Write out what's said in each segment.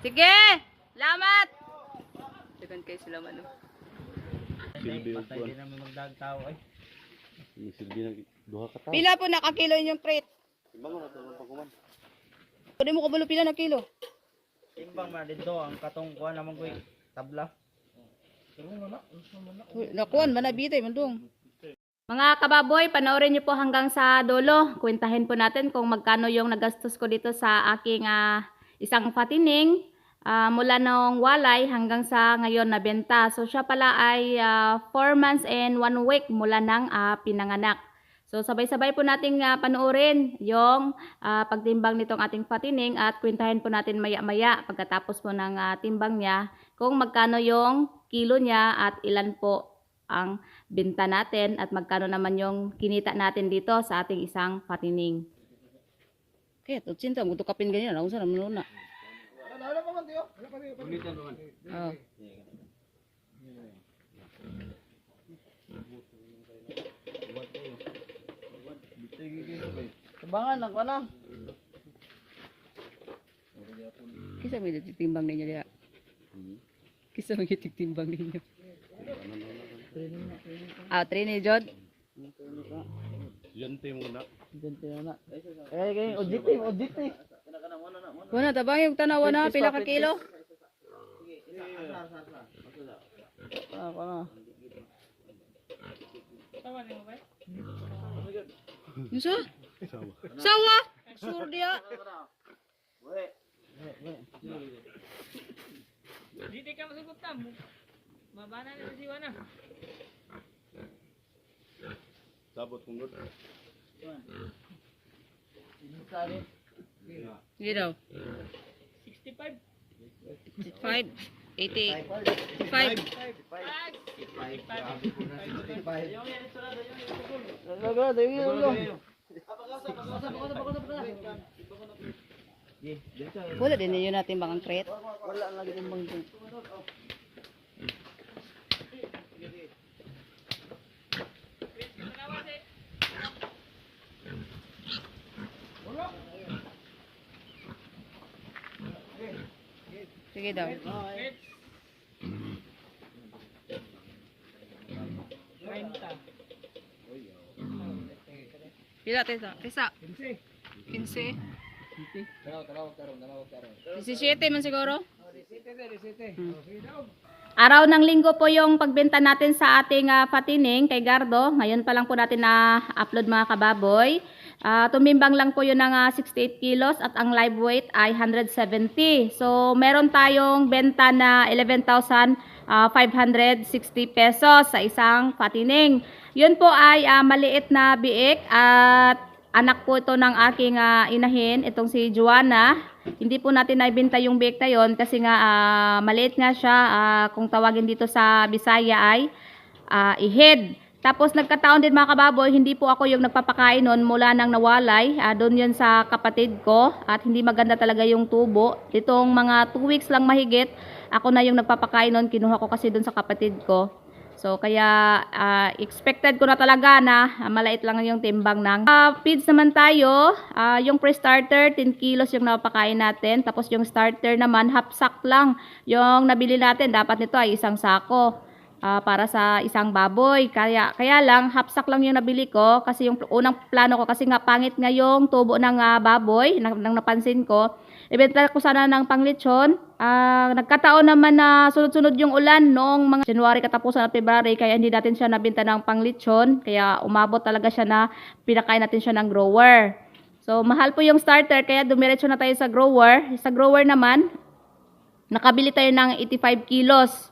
Sige! Salamat! Dagan kayo sila mano. Silbi kuan. din namin magdag tao ay. Silbi ng duha ka. Pila po nakakilo yung crate? Timbang na to pagkuman. Pwede mo kabalo pila na kilo? Timbang man dito ang katong kuan naman ko eh. tabla. Nakuan, manabitay, mandong. Mga kababoy, panoorin niyo po hanggang sa dulo. Kwentahin po natin kung magkano yung nagastos ko dito sa aking ah, isang patining ah, mula nung walay hanggang sa ngayon na benta. So siya pala ay 4 months and 1 week mula nang ah, pinanganak. So sabay-sabay po nating ah, panoorin yung ah, pagtimbang nitong ating patining at kwentahin po natin maya-maya pagkatapos po ng ah, timbang niya kung magkano yung kilo niya at ilan po ang benta natin at magkano naman yung kinita natin dito sa ating isang patining. Kaya, tutsinta, mo kapin ganyan, ako sa naman na. Oh. Tibangan lang ko na. Kisa may natitimbang ninyo diya. Kisa may natitimbang ninyo. Ah, training Jod. Yante mo na. Ganti na na. Eh kay objective, objective. Wala, tabang yung tanawa na, pila ka kilo. Ah, ko na. Yusa? Sawa? Sur dia. Dito ka masugot tam. Mabana na si Wana. Sabot kung daw. 65. 5, 80, 5. Laga, dayo yo. Wala din ninyo natin bang ang crate. Wala lagi timbang dito. Sige daw. 30. Pila, Tessa? Tessa? 15. 17 man siguro? Hmm. Araw ng linggo po yung pagbenta natin sa ating ah, patining kay Gardo. Ngayon pa lang po natin na upload mga kababoy. Ah, tumimbang lang po yun ng ah, 68 kilos at ang live weight ay 170. So meron tayong benta na 11,560 pesos sa isang patining. Yun po ay ah, maliit na biik at anak po ito ng aking ah, inahin, itong si Joanna. Hindi po natin naibenta yung biik na yun kasi nga ah, maliit nga siya. Ah, kung tawagin dito sa Bisaya ay ah, ihid. Tapos nagkataon din mga kababoy, hindi po ako yung nagpapakain nun mula nang nawalay. Ah, doon yun sa kapatid ko at hindi maganda talaga yung tubo. Itong mga 2 weeks lang mahigit, ako na yung nagpapakain nun. Kinuha ko kasi doon sa kapatid ko. So kaya ah, expected ko na talaga na ah, malait lang yung timbang ng Ah, feeds naman tayo. Ah, yung pre-starter 10 kilos yung napakain natin. Tapos yung starter naman half sack lang. Yung nabili natin dapat nito ay isang sako. ah, para sa isang baboy. Kaya kaya lang half sack lang yung nabili ko kasi yung unang plano ko kasi nga pangit nga yung tubo ng ah, baboy nang, nang napansin ko. Ibenta ko sana ng panglitsyon. Ah, nagkataon naman na sunod-sunod yung ulan noong mga January katapusan at February kaya hindi natin siya nabenta ng panglitsyon. Kaya umabot talaga siya na pinakain natin siya ng grower. So mahal po yung starter kaya dumiretso na tayo sa grower. Sa grower naman, nakabili tayo ng 85 kilos.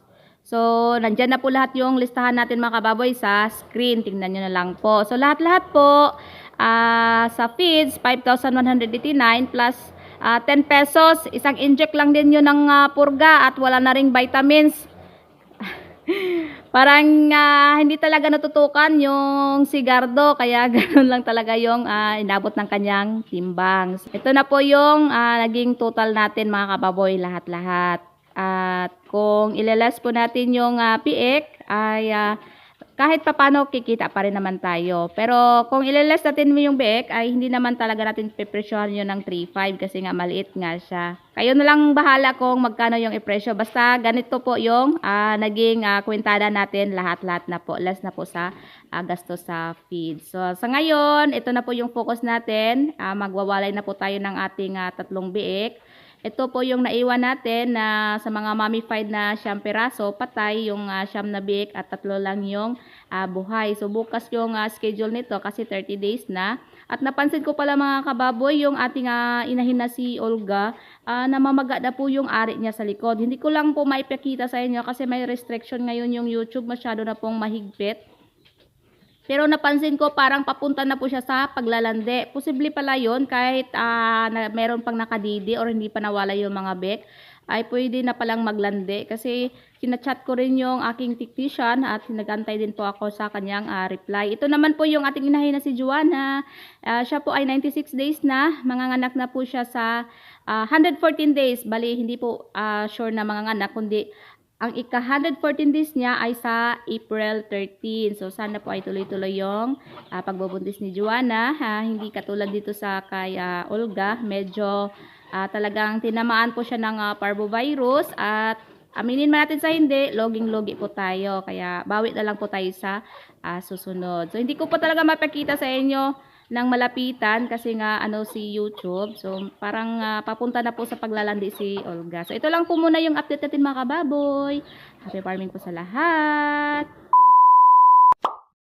So, nandyan na po lahat yung listahan natin mga kababoy sa screen. Tingnan nyo na lang po. So, lahat-lahat po ah, sa feeds, 5,189 plus ah, 10 pesos. Isang inject lang din yun ng ah, purga at wala na ring vitamins. Parang ah, hindi talaga natutukan yung sigardo kaya ganun lang talaga yung ah, inabot ng kanyang timbang. Ito na po yung ah, naging total natin mga kababoy lahat-lahat. At kung ilelas po natin yung ah, piik ay ah, kahit papano kikita pa rin naman tayo. Pero kung ilaless natin mo yung biik, ay hindi naman talaga natin pipresyohan yun ng 3.5 kasi nga maliit nga siya. Kayo na lang bahala kung magkano yung ipresyo. Basta ganito po yung ah, naging ah, kwentada natin lahat-lahat na po. Less na po sa ah, gasto sa feed. So sa ngayon, ito na po yung focus natin. Ah, magwawalay na po tayo ng ating ah, tatlong biik. Ito po yung naiwan natin na sa mga mummified na siyam peraso, patay yung ah, siyam na biik at tatlo lang yung ah, buhay. So bukas yung ah, schedule nito kasi 30 days na. At napansin ko pala mga kababoy, yung ating ah, inahin na si Olga, ah, namamaga na po yung ari niya sa likod. Hindi ko lang po maipakita sa inyo kasi may restriction ngayon yung YouTube, masyado na pong mahigpit. Pero napansin ko parang papunta na po siya sa paglalande. Posible pala yon kahit ah, na, meron pang nakadidi or hindi pa nawala yung mga bek ay pwede na palang maglande kasi kinachat ko rin yung aking technician at nagantay din po ako sa kanyang ah, reply. Ito naman po yung ating inahin na si Joanna. Ah, siya po ay 96 days na. Manganganak na po siya sa ah, 114 days. Bali, hindi po ah, sure na manganganak kundi ang ika-114 days niya ay sa April 13. So, sana po ay tuloy-tuloy yung ah, pagbubuntis ni Joanna. ha. Hindi katulad dito sa kay ah, Olga. Medyo ah, talagang tinamaan po siya ng ah, parvovirus at aminin man natin sa hindi, loging-logi po tayo. Kaya bawi na lang po tayo sa ah, susunod. So, hindi ko po talaga mapakita sa inyo ng malapitan kasi nga ano si YouTube. So parang ah, papunta na po sa paglalandi si Olga. So ito lang po muna yung update natin mga kababoy. Happy farming po sa lahat.